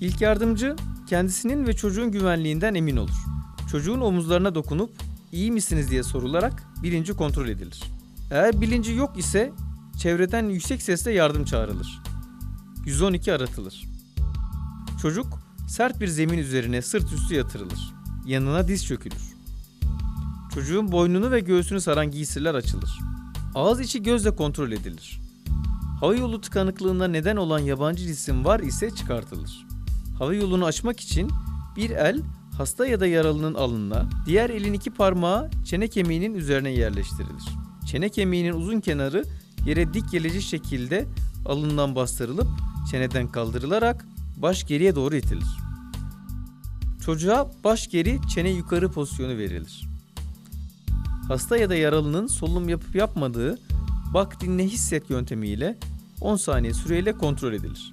İlk yardımcı kendisinin ve çocuğun güvenliğinden emin olur. Çocuğun omuzlarına dokunup iyi misiniz diye sorularak bilinci kontrol edilir. Eğer bilinci yok ise çevreden yüksek sesle yardım çağrılır. 112 aratılır. Çocuk sert bir zemin üzerine sırt üstü yatırılır. Yanına diz çökülür. Çocuğun boynunu ve göğsünü saran giysiler açılır. Ağız içi gözle kontrol edilir. Hava yolu tıkanıklığına neden olan yabancı cisim var ise çıkartılır. Hava yolunu açmak için bir el hasta ya da yaralının alnına, diğer elin iki parmağı çene kemiğinin üzerine yerleştirilir. Çene kemiğinin uzun kenarı yere dik gelecek şekilde alından bastırılıp çeneden kaldırılarak baş geriye doğru itilir. Çocuğa baş geri, çene yukarı pozisyonu verilir. Hasta ya da yaralının solunum yapıp yapmadığı bak dinle hisset yöntemiyle 10 saniye süreyle kontrol edilir.